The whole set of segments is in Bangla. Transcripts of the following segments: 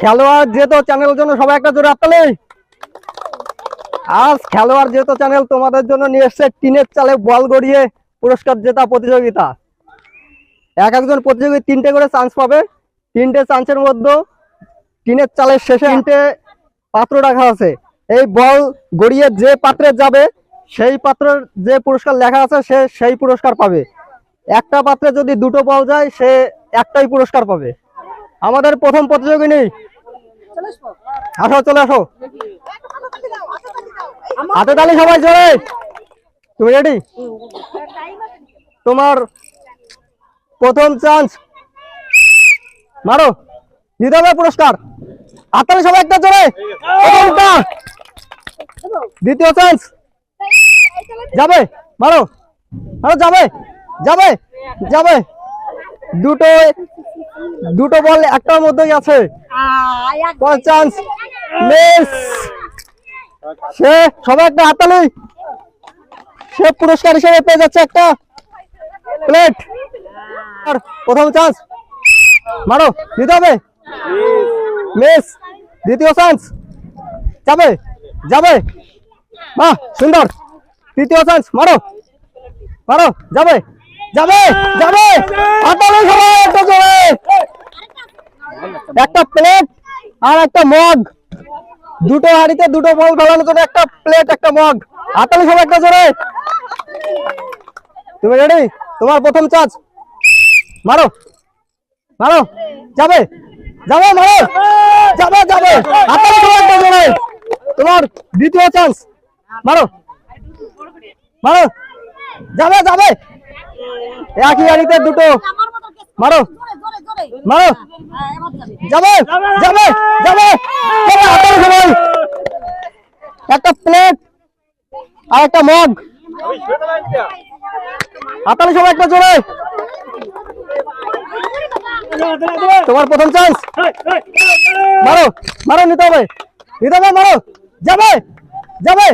খেলোয়াড় যেহেতু চ্যানেলের জন্য সবাই একটা জোরে হাততালি। আজ খেলোয়াড় যেহেতু চ্যানেল তোমাদের জন্য নিয়ে এসছে টিনের চালে বল গড়িয়ে পুরস্কার জেতা প্রতিযোগিতা। এক একজন প্রতিযোগী তিনটে করে চান্স পাবে। তিনটে চান্সের মধ্যে টিনের চালের শেষে তিনটে পাত্র রাখা আছে। এই বল গড়িয়ে যে পাত্রে যাবে, সেই পাত্রের যে পুরস্কার লেখা আছে, সে সেই পুরস্কার পাবে। একটা পাত্রে যদি দুটো বল যায়, সে একটাই পুরস্কার পাবে। আমাদের প্রথম প্রতিযোগী নেই আসো, চলে আসো। হাতে তালি সবাই জোরে। তুমি রেডি তোমার প্রথম চান্স মারো। দিতে হবে পুরস্কার। হাততালি সবাই একটা প্রথমটা দ্বিতীয় চান্স যাবে। মারো। মারো, যাবে। যাবে। যাবে। দুটো দুটো বল একটার মধ্যেই আছে। চান্স সে সবাই একটা হাততালি। সে পুরস্কার হিসেবে পেয়ে যাচ্ছে একটা প্লেট। আর প্রথম চান্স মারো, দিতে হবে। মিস, দ্বিতীয় চান্স যাবে যাবে। বাহ, সুন্দর। তৃতীয় চান্স মারো মারো, যাবে। যাবে যাবে। সবাই, একটা একটা প্লেট আর একটা মগ। দুটো হাড়িতে দুটো বল ফেলানোর জন্য একটা প্লেট একটা মগ। হাতালে সবাই, একটা জোরে। তুমি রেডি তোমার প্রথম চান্স মারো। মারো। যাবে। যাবে, মারো। যাবে যাবে। হাতালে সবাই, একটা জোরে। তোমার দ্বিতীয় চান্স মারো। মারো। যাবে যাবে। একই গাড়িতে দুটো। মারো। মারো। যাবে যাবে যাবে। একটা প্লেট আর একটা মগ। হাতালে সবাই একটা জোরে। তোমার প্রথম চান্স মারো মারো, নিতে হবে। নিতে হবে, মারো। যাবে যাবে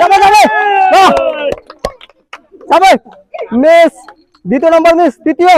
যাবে যাবে। যাবে। মিস, দ্বিতীয় নম্বর মিস, তৃতীয়।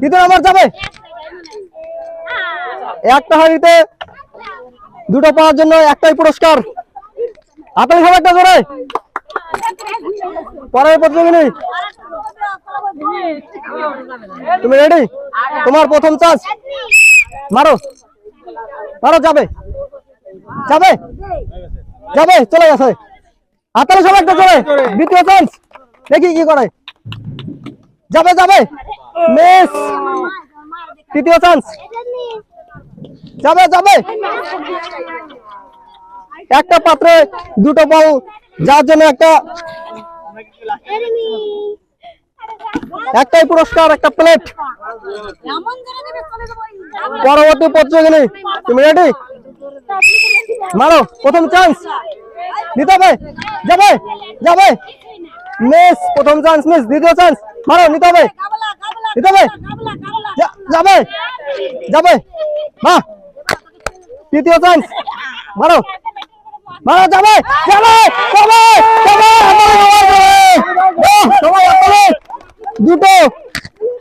তৃতীয় নম্বর যাবে। একটা হাড়িতে দুটো পাওয়ার জন্য একটাই পুরস্কার। হাতালে সবাই একটা জোরে। পরের প্রতিযোগিনী। তুমি রেডি তোমার প্রথম চান্স মারো। মারো, যাবে। যাবে। যাবে, চলে গেছে। হাতালে সবাই একটা জোরে। দ্বিতীয় চান্স দেখি কি করে। যাবে যাবে মিস তৃতীয় চান্স যাবে যাবে একটা পাত্রে দুটো বল, যার জন্য একটা একটাই পুরস্কার, একটা প্লেট পরবর্তী প্রতিযোগিনী, তুমি রেডি মারো, প্রথম চান্স নিতে হবে। যাবে যাবে। মিস প্রথম চান্স মিস দ্বিতীয় চান্স মারো নিতে হবে। নিতে হবে। যাবে। যাবে। বাহ তৃতীয় চান্স মারো। মারো যাবে। দুটো।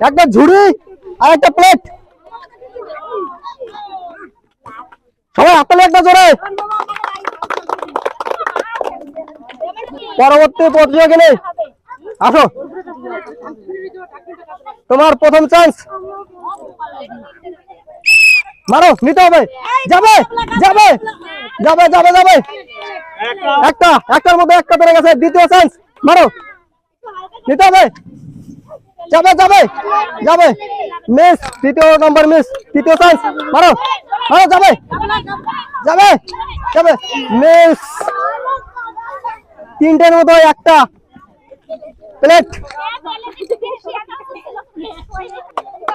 একটা ঝুড়ি আর একটা প্লেট সবাই হাততালি একটা জোরে। পরবর্তী প্রতিযোগিনী আসো। তোমার প্রথম চান্স মারো, নিতে হবে। যাবে যাবে যাবে যাবে যাবে। একটা, একটার মধ্যে একটা বেড়ে গেছে, দ্বিতীয় চান্স মারো। নিতে হবে। যাবে যাবে যাবে। মিস তৃতীয় নম্বর মিস তৃতীয় চান্স মারো মারো, যাবে। যাবে যাবে। মিস তিনটের মতো একটা। প্লেট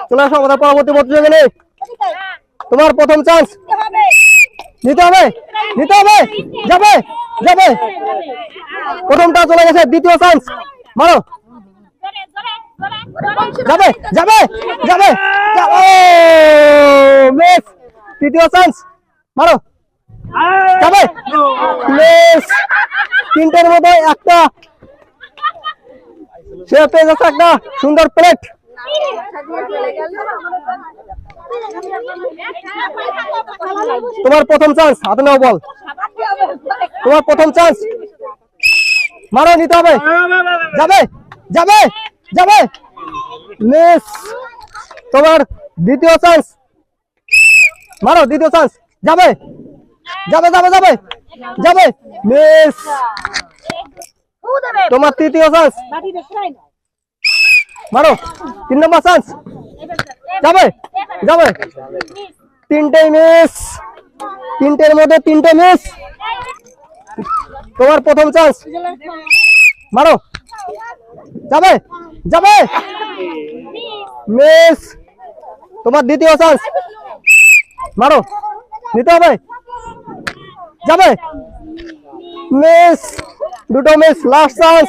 চলে আসো, আমাদের পরবর্তী তোমার প্রথম চান্স নিতে হবে নিতে হবে। যাবে যাবে। প্রথমটা চলে গেছে, দ্বিতীয় চান্স মারো। যাবে যাবে যাবে। তৃতীয় চান্স মারো। যাবে। তিনটের মধ্যে একটা সে পেয়ে যাচ্ছে একটা সুন্দর প্লেট তোমার প্রথম চান্স হাতে নাও বল তোমার প্রথম চান্স মারো, নিতে হবে। যাবে যাবে যাবে। তোমার দ্বিতীয় চান্স মারো, দ্বিতীয় চান্স যাবে যাবে যাবে যাবে যাবে। মিস তোমার তৃতীয় চান্স মারো। তিন নম্বর চান্স যাবে। যাবে? তিনটে মিস। তিনটের মধ্যে তিনটে মিস তোমার প্রথম চান্স মারো। যাবে? যাবে? মিস তোমার দ্বিতীয় চান্স মারো। নিতে হবে। যাবে? মিস দুটো মিস লাস্ট চান্স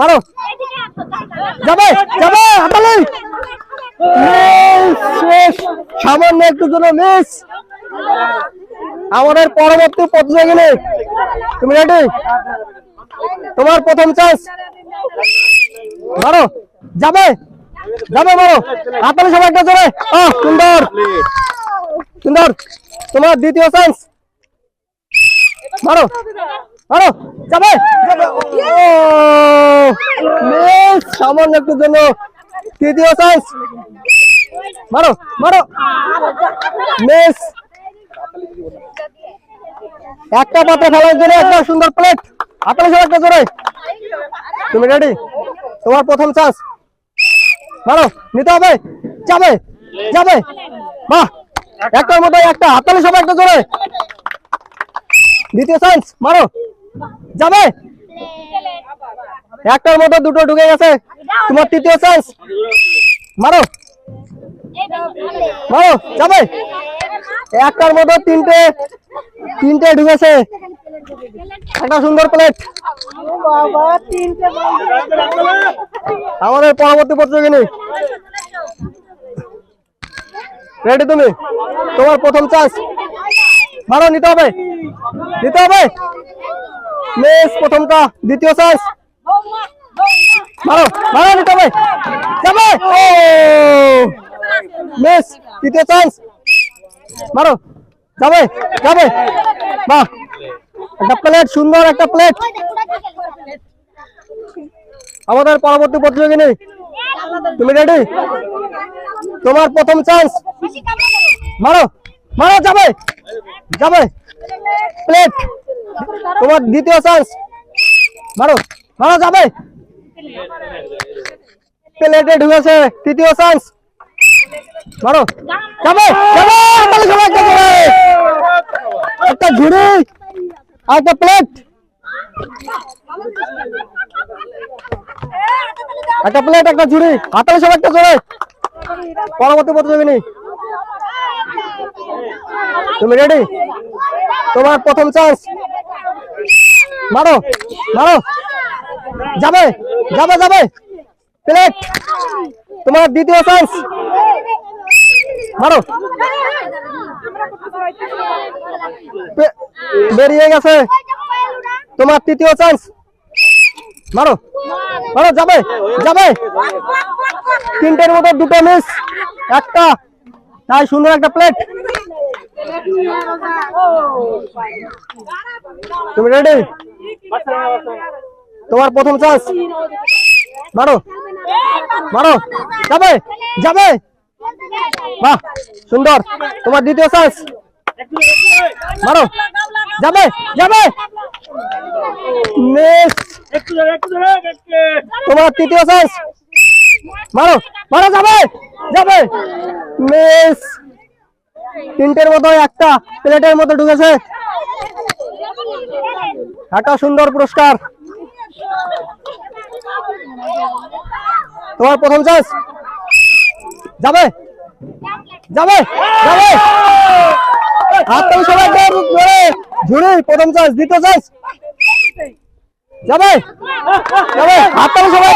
মারো। যাবে যাবে, হাতালি। মিস সামান্য একটু জন্য মিস আমাদের পরবর্তী প্রতিযোগী তুমি রেডি তোমার প্রথম চান্স মারো। যাবে যাবে, মারো। হাতালি সবাই একটা আহ, সুন্দর। সুন্দর। তোমার দ্বিতীয় চান্স মারো। মারো যাবে। সামান্য একটু জন্য তৃতীয় চান্স মারো মারো। মিস। একটা পাতা ফেলার জন্য একটা সুন্দর প্লেট হাতালে সব একটা জোরে তুমি রেডি তোমার প্রথম চান্স মারো, নিতে হবে। যাবে যাবে। বাহ, একটার মধ্যে একটা। হাতালে সব একটা জোরে দ্বিতীয় চান্স মারো। যাবে? একটার মধ্যে দুটো ঢুকে গেছে। তোমার তৃতীয় চান্স মারো। মারো যাবে। একটার মধ্যে তিনটে তিনটে ঢুকেছে। একটা সুন্দর প্লেট আমাদের পরবর্তী প্রতিযোগী নেই রেডি তুমি? তোমার প্রথম চান্স মারো, নিতে হবে। নিতে হবে। মিস প্রথমটা দ্বিতীয় চান্স মারো মারো, নিতে হবে। যাবে। ও! মিস তৃতীয় চান্স মারো। যাবে যাবে। বাহ! একটা প্লেট সুন্দর একটা প্লেট আমাদের পরবর্তী প্রতিযোগী নেই তুমি রেডি তোমার প্রথম চান্স মারো মারো, যাবে। যাবে। প্লেট তোমার দ্বিতীয় চান্স মারো মারো, যাবে। প্লেটে ঢুকেছে, তৃতীয় চান্স মারো, যাবে একটা ঝুড়ি একটা প্লেট একটা প্লেট একটা ঝুড়ি। হাতালে সব একটা করে। পরবর্তী প্রতিযোগী নেই তুমি রেডি তোমার প্রথম চান্স মারো মারো। যাবে যাবে যাবে। প্লেট তোমার দ্বিতীয় চান্স মারো। বেরিয়ে গেছে। তোমার তৃতীয় চান্স মারো। মারো, যাবে যাবে। তিনটের মধ্যে দুটো মিস একটা। তাই সুন্দর একটা প্লেট তুমি রেডি তোমার প্রথম চান্স মারো। মারো। যাবে যাবে। বাহ, সুন্দর। তোমার দ্বিতীয় চান্স মারো। যাবে যাবে। তোমার তৃতীয় চান্স মারো মারো, যাবে যাবে। তিনটের মতো একটা প্লেটের মতো ঢুকেছে। একটা সুন্দর পুরস্কার। তোমার প্রথম চান্স যাবে যাবে যাবে। হাত থেকে সবাই ধরে ঝুড়ি, প্রথম চান্স, দ্বিতীয় চান্স। যাবে যাবে হাত থেকে সবাই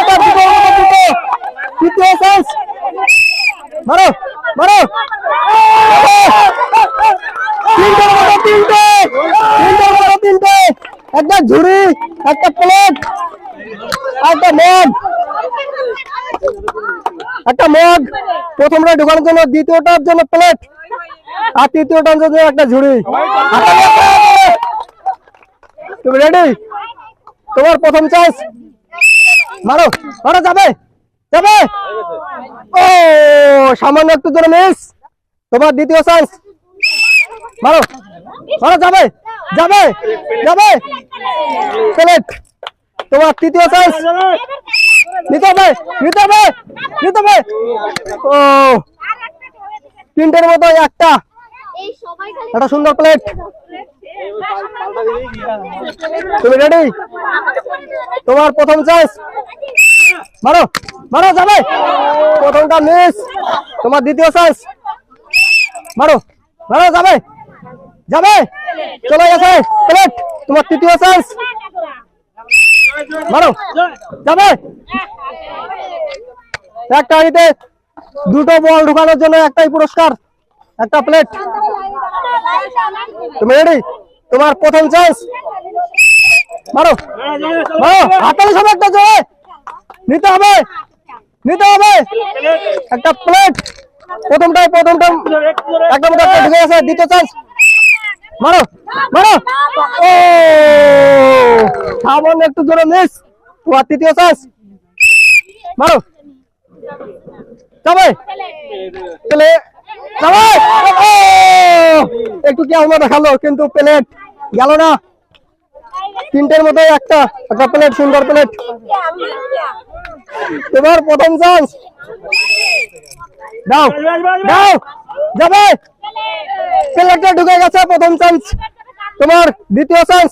তৃতীয় চান্স। মারো মারো। তিনটের মতো তিনটে তিনটের মতো তিনটে। একটা ঝুড়ি, একটা প্লেট, একটা মগ। একটা মগ। প্রথমটা ঢোকানোর জন্য, দ্বিতীয়টার জন্য প্লেট। আর তৃতীয় টানছে যে একটা ঝুড়ি। তুমি রেডি তোমার প্রথম চান্স মারো মারো, যাবে যাবে। ও, সামান্য একটু জোরে মিস তোমার দ্বিতীয় চান্স মারো মারো, যাবে যাবে যাবে। প্লেট তোমার তৃতীয় চান্স নিতে হবে নিতে হবে নিতে হবে। ও তিনটের মতো একটা। একটা সুন্দর প্লেট তুমি রেডি তোমার প্রথম চান্স মারো মারো যাবে। প্রথমটা মিস তোমার দ্বিতীয় চান্স মারো মারো যাবে। যাবে। চলে গেছে। প্লেট তোমার তৃতীয় চান্স মারো যাবে। একটা হাঁড়িতে দুটো বল ঢুকানোর জন্য একটাই পুরস্কার, একটা প্লেট তুমি রেডি তোমার প্রথম চান্স মারো। মারো। হাতালে সব একটা জোরে। নিতে হবে। নিতে হবে। একটা প্লেট প্রথমটাই প্রথমটা একটা ঢুকে গেছে। দ্বিতীয় চান্স মারো। মারো। ও! সামান্য একটু জোরে মিস তোমার তৃতীয় চান্স মারো। যাবে যাবে একটু কি আমরা দেখাল, কিন্তু প্লেট গেল না। তিনটের মধ্যে একটা একটা প্লেট, সুন্দর প্লেট। তোমার প্রথম চান্স দাও দাও, যাবে। প্লেটটা ঢুকে গেছে, প্রথম চান্স তোমার দ্বিতীয় চান্স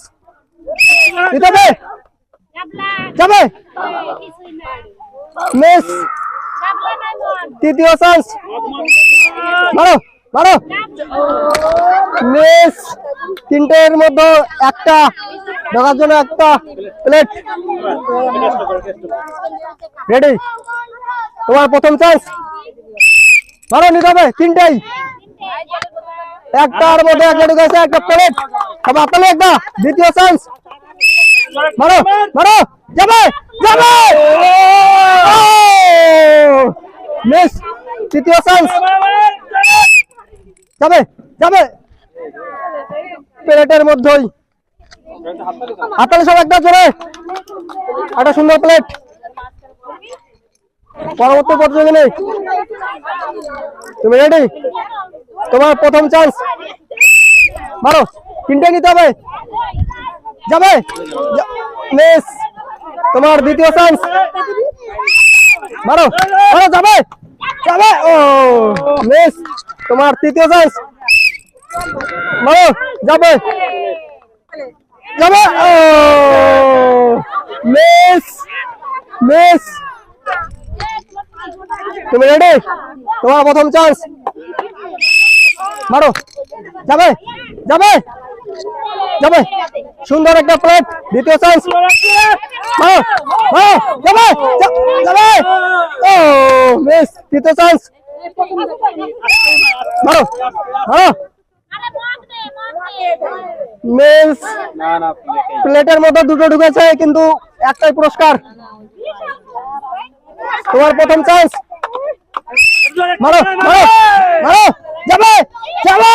হবে যাবে। মিস। তৃতীয় চান্স মারো মারো। মিস তিনটের মধ্যে একটা। ঢোকার জন্য একটা প্লেট রেডি তোমার প্রথম চান্স মারো, নিতে হবে, তিনটাই। একটার মধ্যে একটা ঢুকেছে একটা প্লেট তবে আপনার একটা দ্বিতীয় চান্স মারো মারো। যাবে যাবে মিস, তৃতীয় চান্স যাবে যাবে প্লেটের মধ্যেই। হাতালে সব একটা জোরে। একটা সুন্দর প্লেট পরবর্তী প্রতিযোগী নেই তুমি রেডি তোমার প্রথম চান্স মারো তিনটে নিতে হবে। যাবে মিস তোমার দ্বিতীয় চান্স মারো মারো, যাবে যাবে। ও মিস তোমার তৃতীয় চান্স মারো, যাবে যাবে। ও মিস মিস তুমি রেডি তোমার প্রথম চান্স মারো, যাবে যাবে। যাবে। সুন্দর একটা প্লেট দ্বিতীয় চান্স যাবে যাবে। ও মিস তৃতীয় চান্স মারো প্লেটের মধ্যে দুটো ঢুকেছে, কিন্তু একটাই পুরস্কার। তোমার প্রথম চান্স মারো মারো মারো। যাবে যাবে।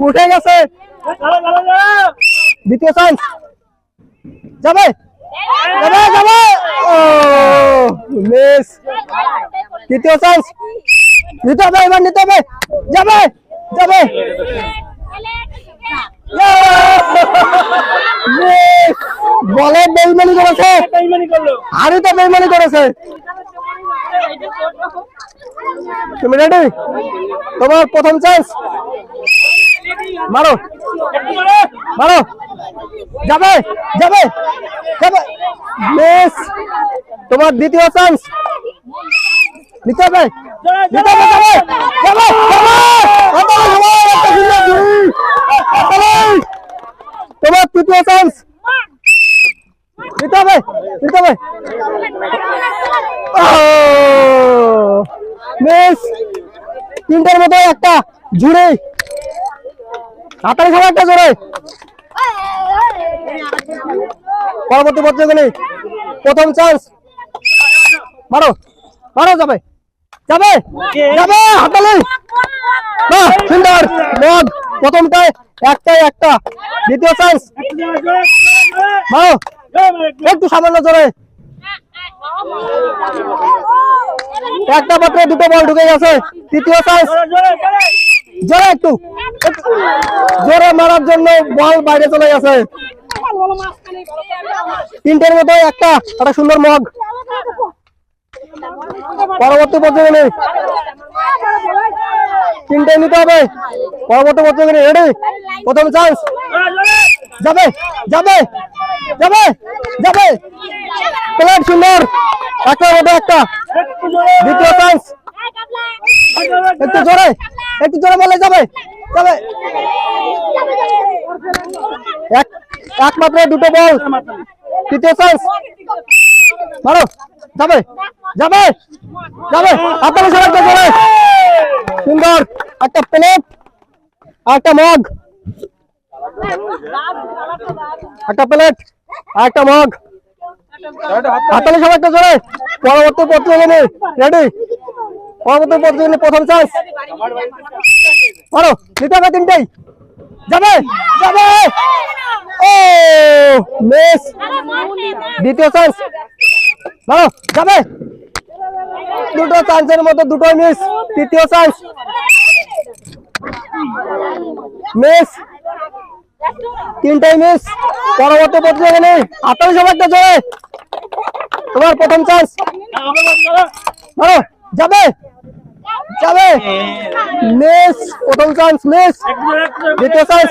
উঠে গেছে। দ্বিতীয় চান্স যাবে। যাবে যাবে। ও মিস। তৃতীয় চান্স নিতে হবে এবার নিতে হবে। যাবে যাবে। বলে বেইমানি করেছে। বেইমানি করেছে। তুমি রেডি তোমার প্রথম চান্স মারো। মারো। যাবে যাবে যাবে। তোমার দ্বিতীয় চান্স নিতে হবে। তোমার তৃতীয় চান্স নিতে হবে নিতে হবে। মিস তিনটার মতো একটা জুড়ে। হাতালে সবাই একটা জোরে। পরবর্তী প্রতিযোগিনী প্রথম চান্স মারো মারো, যাবে। যাবে যাবে হাতালি বাহ সুন্দর মগ প্রথমটায় একটাই একটা। দ্বিতীয় চান্স মারো, একটু সামান্য জোরে। একটা পাত্রে দুটো বল ঢুকে গেছে। তৃতীয় চান্স জোরে একটু একটু। জোরে মারার জন্য বল বাইরে চলে গেছে। তিনটের মতো একটা। একটা সুন্দর মগ। পরবর্তী পর্যায়ে তিনটে নিতে হবে। পরবর্তী পর্যায়ে রেডি প্রথম চান্স যাবে যাবে যাবে যাবে। প্লেট সুন্দর। একটা মতো একটা। দ্বিতীয় চান্স একটু জোরে একটু জোরে বলে যাবে যাবে। এক, একমাত্র দুটো বল। তৃতীয় চান্স মারো, যাবে যাবে যাবে। আপনার সবাই একটা জোরে। সুন্দর, একটা প্লেট, আর একটা মগ। একটা প্লেট, আর একটা মগ। হাতালে সবাই একটা জোরে। পরবর্তী প্রতিযোগিনী রেডি পরবর্তী প্রতিযোগিনী প্রথম চান্স মারো নিতে হবে তিনটেই। যাবে যাবে। ও মিস দ্বিতীয় চান্স মারো, যাবে। দুটো চান্সের মধ্যে দুটো মিস তৃতীয় চান্স মিস তিনটাই মিস পরবর্তী প্রতিযোগিনী আপনার সব একটা জয়। তোমার প্রথম চান্স মারো, যাবে যাবে। মিস প্রথম চান্স মিস দ্বিতীয় চান্স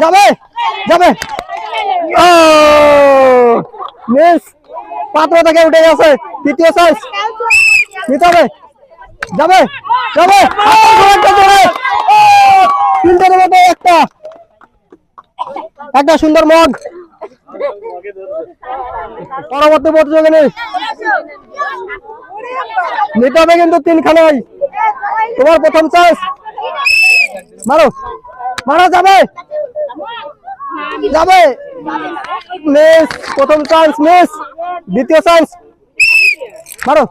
যাবে যাবে। মিস পাত্র থেকে উঠে গেছে। তৃতীয় চান্স নিতে হবে। যাবে যাবে আপনার সব একটা জোরে ও, তিনটের মধ্যে একটা। একটা সুন্দর মগ। পরবর্তী প্রতিযোগিনী। নিতে হবে কিন্তু তিনখানাই। তোমার প্রথম চান্স মারো। মারো, যাবে। যাবে। মিস প্রথম চান্স মিস দ্বিতীয় চান্স মারো।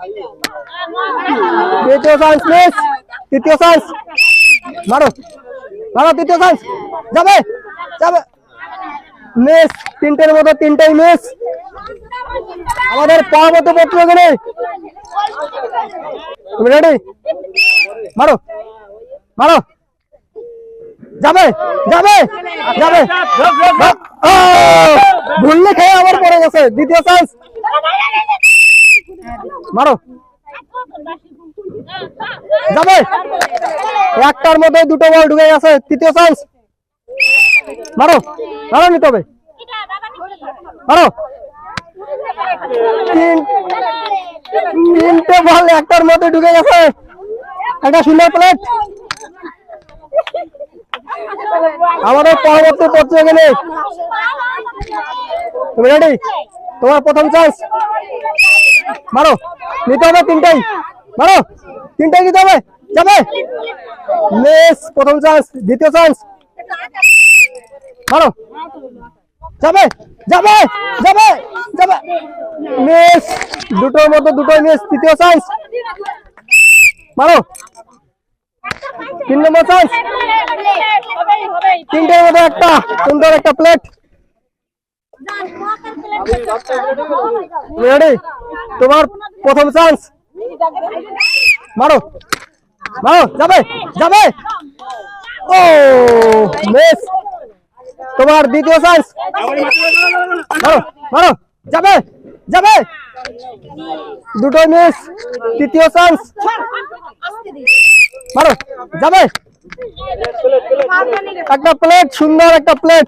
দ্বিতীয় চান্স মিস তৃতীয় চান্স মারো। মারো তৃতীয় চান্স যাবে? যাবে। মিস, তিনটের মতো তিনটাই মিস আমাদের পরবর্তী প্রতিযোগিনী তুমি রেডি মারো। মারো। যাবে? যাবে? যাবে? ভুললে খেয়ে আবার পড়ে গেছে। দ্বিতীয় চান্স মারো। যাবে। একটার মধ্যে দুটো বল ঢুকে গেছে, তৃতীয় চান্স মারো মারো নিতে হবে। মারো। তিন, তিনটে বল একটার মধ্যে ঢুকে গেছে। একটা সুন্দর প্লেট আমাদের পরবর্তী প্রতিযোগিনী তুমি রেডি তোমার প্রথম চান্স মারো, নিতে হবে তিনটাই। মারো, তিনটাই নিতে হবে। যাবে। মিস প্রথম চান্স দ্বিতীয় চান্স মারো। যাবে যাবে যাবে যাবে। মিস দুটোর মধ্যে দুটোই মিস তৃতীয় চান্স মারো। তিন নম্বর চান্স তিনটের মধ্যে একটা, সুন্দর একটা প্লেট রেডি তোমার প্রথম চান্স মারো। মারো। যাবে। যাবে। ও মিস তোমার দ্বিতীয় চান্স মারো। মারো। যাবে। যাবে। দুটো মিস তৃতীয় চান্স মারো। যাবে। একটা প্লেট সুন্দর একটা প্লেট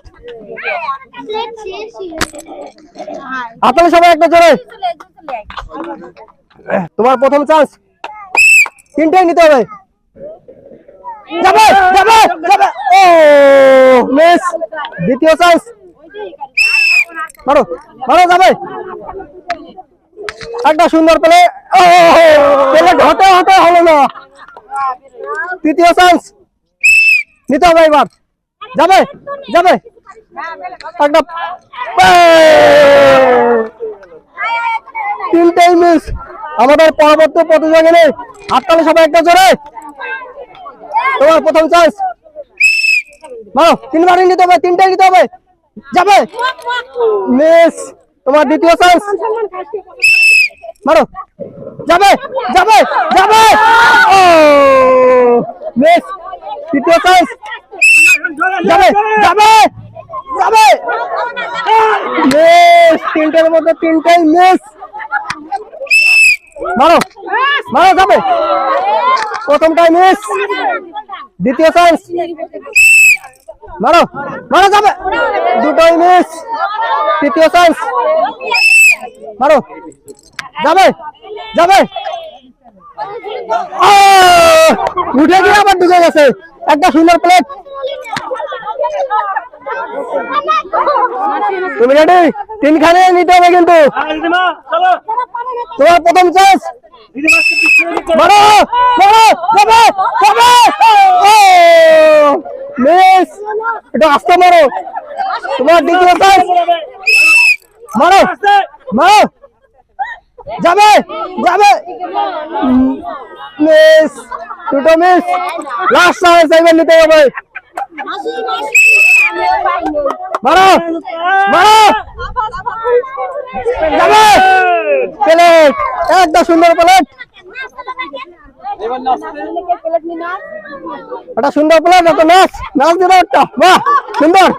আপনারা সবাই একটা জোরে তোমার প্রথম চান্স তিনটেই নিতে হবে দ্বিতীয় চান্স মারো যাবে একটা সুন্দর প্লে হতে হতে হলো না তৃতীয় চান্স নিতে হবে এবার। যাবে যাবে। আমাদের পরবর্তী প্রতিযোগিনী। হাততালি সবাই একটা জোরে। তোমার প্রথম চান্স মারো তিনবারই নিতে হবে, তিনটাই নিতে হবে। যাবে। মিস তোমার দ্বিতীয় চান্স মারো। যাবে যাবে যাবে! ও! মিস তৃতীয় চান্স যাবে যাবে যাবে মিস তিনটের মধ্যে তিনটাই মিস মারো মারো যাবে প্রথমটাই মিস দ্বিতীয় চান্স মারো মারো যাবে দুটোই মিস তৃতীয় চান্স মারো যাবে যাবে! উঠে গিয়ে আবার ঢুকে গেছে। একটা সুন্দর প্লেট তুমি রেডি তিনখানে নিতে হবে কিন্তু। তোমার প্রথম মিস এটা আস্তে মারো। তোমার দ্বিতীয় চান্স মারো মারো। যাবে যাবে। মিস, দুটো মিস। লাস্ট চান্স এবার নিতে হবে। মারো মারো। যাবে। প্লেট একটা সুন্দর প্লেট একটা সুন্দর প্লেট একটা নাচ নাচ দিল একটা। বাহ, সুন্দর।